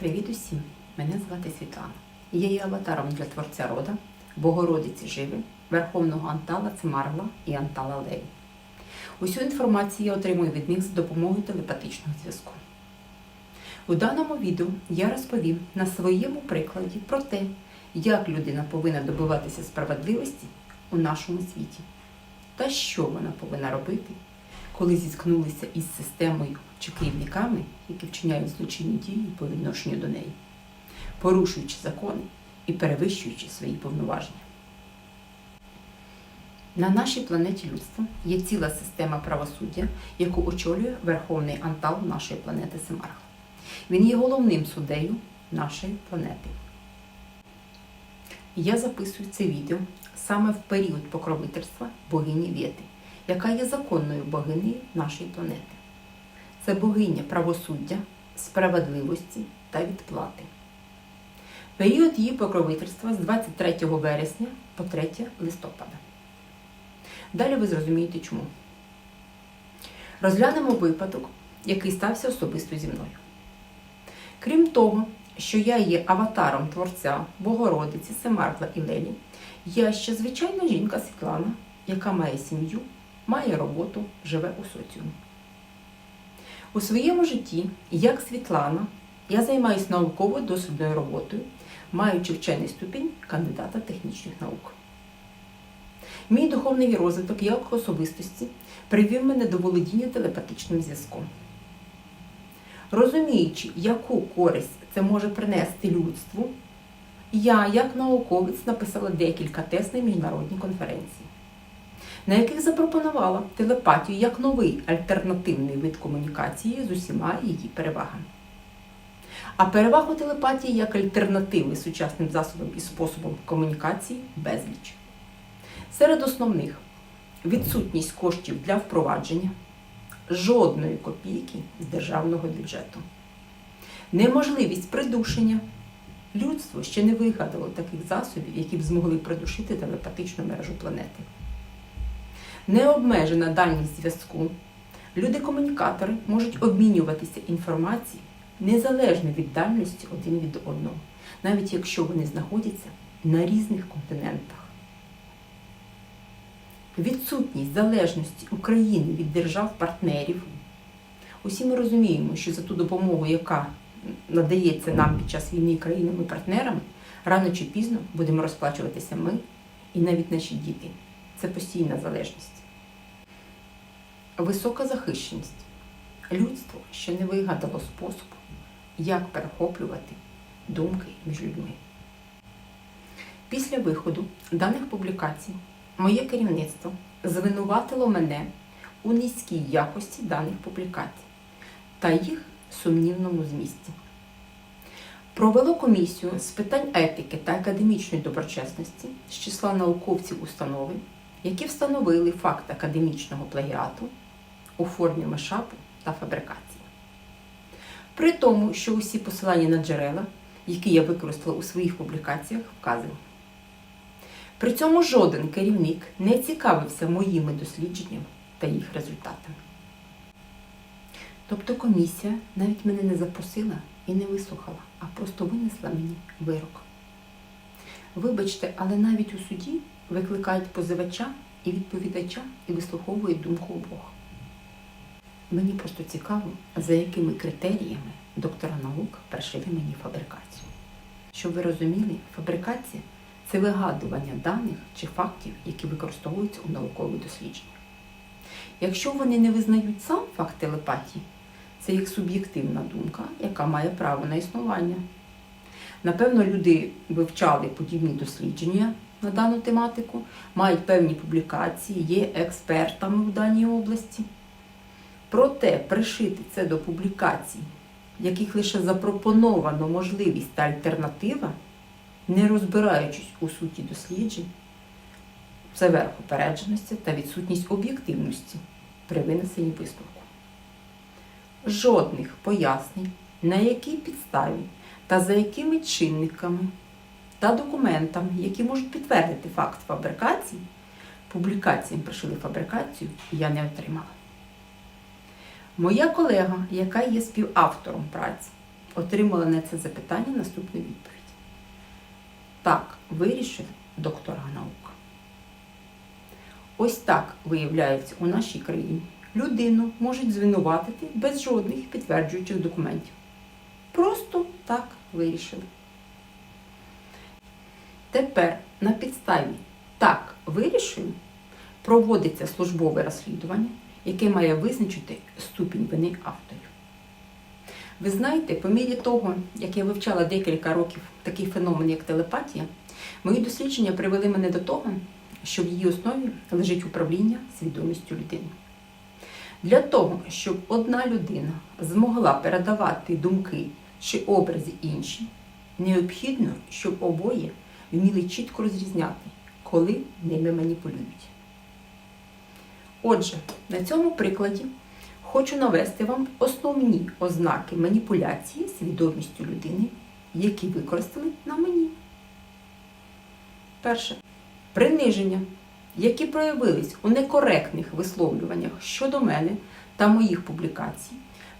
Привіт усім! Мене звати Світлана. Я є аватаром для творця рода, Богородиці Живи, Верховного Антала Цимарла і Антала Леві. Усю інформацію я отримую від них за допомогою телепатичного зв'язку. У даному відео я розповім на своєму прикладі про те, як людина повинна добиватися справедливості у нашому світі, та що вона повинна робити, коли зіткнулися із системою чи керівниками, які вчиняють злочинні дії по відношенню до неї, порушуючи закони і перевищуючи свої повноваження. На нашій планеті людства є ціла система правосуддя, яку очолює Верховний Антал нашої планети Семарх. Він є головним суддею нашої планети. Я записую це відео саме в період покровительства богині Вєти, яка є законною богинею нашої планети. Це богиня правосуддя, справедливості та відплати. Період її покровительства з 23 вересня по 3 листопада. Далі ви зрозумієте чому. Розглянемо випадок, який стався особисто зі мною. Крім того, що я є аватаром творця Богородиці, Семаркла і Лелі, я ще звичайна жінка Світлана, яка має сім'ю, має роботу, живе у соціумі. У своєму житті, як Світлана, я займаюся науково дослідною роботою, маючи вчений ступінь кандидата технічних наук. Мій духовний розвиток як особистості привів мене до володіння телепатичним зв'язком. Розуміючи, яку користь це може принести людству, я, як науковець, написала декілька тест на міжнародній конференції, на яких запропонувала телепатію як новий альтернативний вид комунікації з усіма її перевагами. А перевагу телепатії як альтернативи сучасним засобам і способом комунікації безліч. Серед основних відсутність коштів для впровадження, жодної копійки з державного бюджету, неможливість придушення. Людство ще не вигадало таких засобів, які б змогли придушити телепатичну мережу планети. Необмежена дальність зв'язку. Люди-комунікатори можуть обмінюватися інформацією незалежно від дальності один від одного, навіть якщо вони знаходяться на різних континентах. Відсутність залежності України від держав-партнерів. Усі ми розуміємо, що за ту допомогу, яка надається нам під час війни країнами-партнерами, рано чи пізно будемо розплачуватися ми і навіть наші діти. Це постійна залежність. Висока захищеність. Людство ще не вигадало способу, як перехоплювати думки між людьми. Після виходу даних публікацій моє керівництво звинуватило мене у низькій якості даних публікацій та їх сумнівному змісті. Провело комісію з питань етики та академічної доброчесності з числа науковців установи, які встановили факт академічного плагіату у формі мешапу та фабрикації. При тому, що усі посилання на джерела, які я використала у своїх публікаціях, вказані. При цьому жоден керівник не цікавився моїми дослідженнями та їх результатами. Тобто комісія навіть мене не запросила і не вислухала, а просто винесла мені вирок. Вибачте, але навіть у суді викликають позивача і відповідача і вислуховують думку обох. Мені просто цікаво, за якими критеріями доктора наук перешили мені фабрикацію. Щоб ви розуміли, фабрикація це вигадування даних чи фактів, які використовуються у наукових дослідженнях. Якщо вони не визнають сам факт телепатії, це їх суб'єктивна думка, яка має право на існування. Напевно, люди вивчали подібні дослідження на дану тематику, мають певні публікації, є експертами в даній області. Проте пришити це до публікацій, яких лише запропоновано можливість та альтернатива, не розбираючись у суті досліджень, це верх упередженості та відсутність об'єктивності при винесенні висновку. Жодних пояснень, на якій підставі та за якими чинниками та документами, які можуть підтвердити факт фабрикації, публікаціям пришили фабрикацію, я не отримала. Моя колега, яка є співавтором праці, отримала на це запитання наступну відповідь. Так, вирішив доктора наук. Ось так виявляється у нашій країні. Людину можуть звинуватити без жодних підтверджуючих документів. Просто так вирішили. Тепер на підставі так вирішили проводиться службове розслідування, яке має визначити ступінь вини авторів. Ви знаєте, по мірі того, як я вивчала декілька років такий феномен, як телепатія, мої дослідження привели мене до того, що в її основі лежить управління свідомістю людини. Для того, щоб одна людина змогла передавати думки чи образи інші, необхідно, щоб обоє вміли чітко розрізняти, коли ними маніпулюють. Отже, на цьому прикладі хочу навести вам основні ознаки маніпуляції свідомістю людини, які використали на мені. Перше. Приниження, які проявились у некоректних висловлюваннях щодо мене та моїх публікацій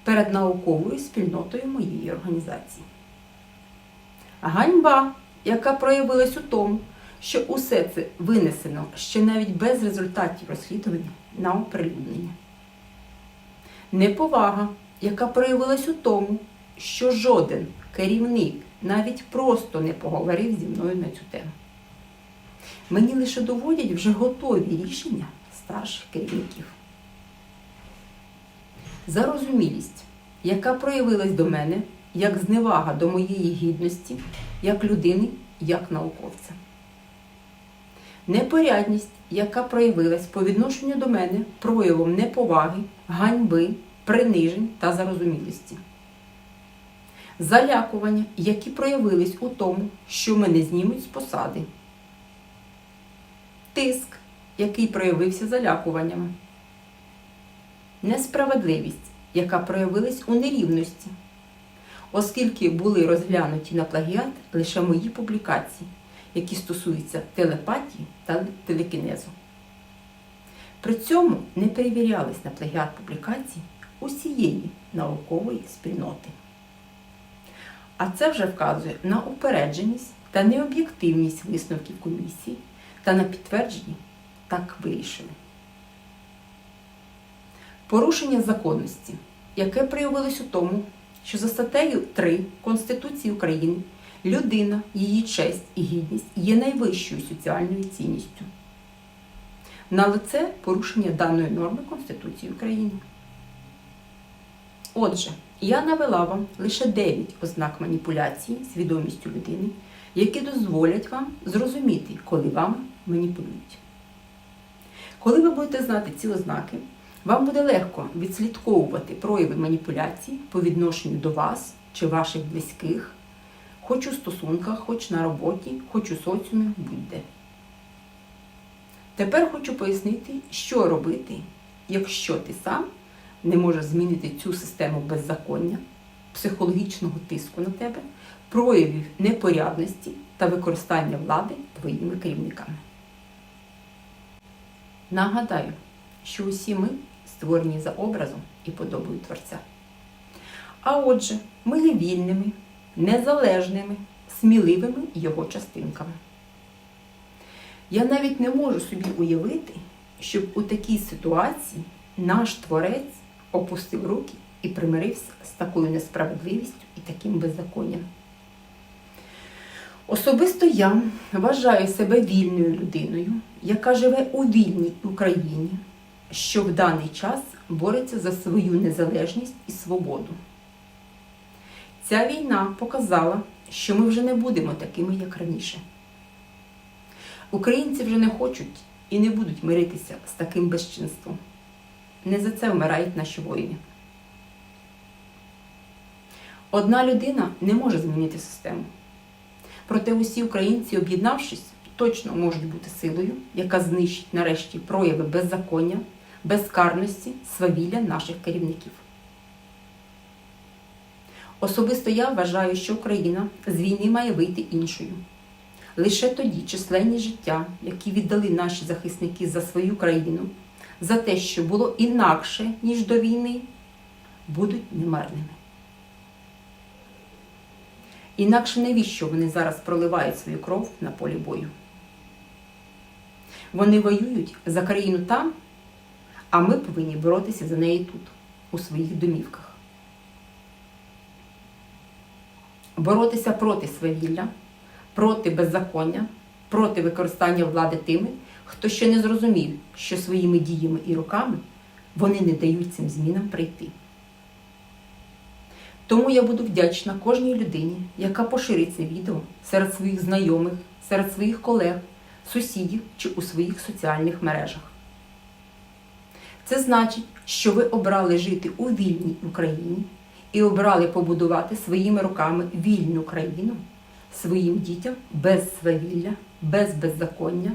перед науковою спільнотою моєї організації. Ганьба, яка проявилась у тому, що усе це винесено ще навіть без результатів розслідування на оприлюднення. Неповага, яка проявилась у тому, що жоден керівник навіть просто не поговорив зі мною на цю тему. Мені лише доводять вже готові рішення старших керівників. Зарозумілість, яка проявилась до мене як зневага до моєї гідності, як людини, як науковця. Непорядність, яка проявилась по відношенню до мене проявом неповаги, ганьби, принижень та зарозумілості. Залякування, які проявились у тому, що мене знімуть з посади. Тиск, який проявився залякуваннями. Несправедливість, яка проявилась у нерівності, оскільки були розглянуті на плагіат лише мої публікації, які стосуються телепатії та телекінезу. При цьому не перевірялись на плагіат публікацій усієї наукової спільноти. А це вже вказує на упередженість та необ'єктивність висновків комісії та на підтвердженні так вирішили. Порушення законності, яке проявилось у тому, що за статтею 3 Конституції України людина, її честь і гідність є найвищою соціальною цінністю. На лице порушення даної норми Конституції України. Отже, я навела вам лише 9 ознак маніпуляції свідомістю людини, які дозволять вам зрозуміти, коли вами маніпулюють. Коли ви будете знати ці ознаки, вам буде легко відслідковувати прояви маніпуляції по відношенню до вас чи ваших близьких, хоч у стосунках, хоч на роботі, хоч у соціумі, будь-де. Тепер хочу пояснити, що робити, якщо ти сам не можеш змінити цю систему беззаконня, психологічного тиску на тебе, проявів непорядності та використання влади твоїми керівниками. Нагадаю, що усі ми створені за образом і подобою Творця. А отже, ми є вільними, незалежними, сміливими його частинками. Я навіть не можу собі уявити, щоб у такій ситуації наш творець опустив руки і примирився з такою несправедливістю і таким беззаконням. Особисто я вважаю себе вільною людиною, яка живе у вільній Україні, що в даний час бореться за свою незалежність і свободу. Ця війна показала, що ми вже не будемо такими, як раніше. Українці вже не хочуть і не будуть миритися з таким безчинством. Не за це вмирають наші воїни. Одна людина не може змінити систему. Проте усі українці, об'єднавшись, точно можуть бути силою, яка знищить нарешті прояви беззаконня, безкарності, свавілля наших керівників. Особисто я вважаю, що Україна з війни має вийти іншою. Лише тоді численні життя, які віддали наші захисники за свою країну, за те, що було інакше, ніж до війни, будуть немарними. Інакше навіщо вони зараз проливають свою кров на полі бою? Вони воюють за країну там, а ми повинні боротися за неї тут, у своїх домівках. Боротися проти свавілля, проти беззаконня, проти використання влади тими, хто ще не зрозумів, що своїми діями і руками вони не дають цим змінам прийти. Тому я буду вдячна кожній людині, яка поширить це відео серед своїх знайомих, серед своїх колег, сусідів чи у своїх соціальних мережах. Це значить, що ви обрали жити у вільній Україні і обрали побудувати своїми руками вільну країну своїм дітям без свавілля, без беззаконня,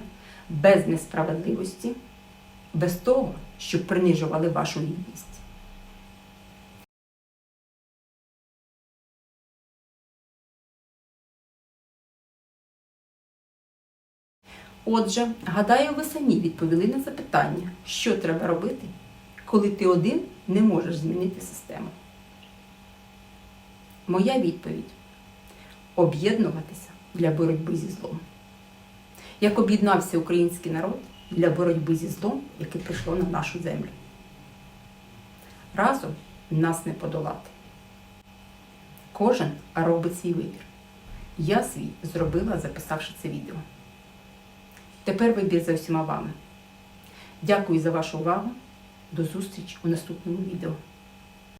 без несправедливості, без того, щоб принижували вашу гідність. Отже, гадаю, ви самі відповіли на запитання, що треба робити, коли ти один не можеш змінити систему. Моя відповідь об'єднуватися для боротьби зі злом. Як об'єднався український народ для боротьби зі злом, яке прийшло на нашу землю. Разом нас не подолати. Кожен робить свій вибір. Я свій зробила, записавши це відео. Тепер вибір за всіма вами. Дякую за вашу увагу. До зустрічі у наступному відео.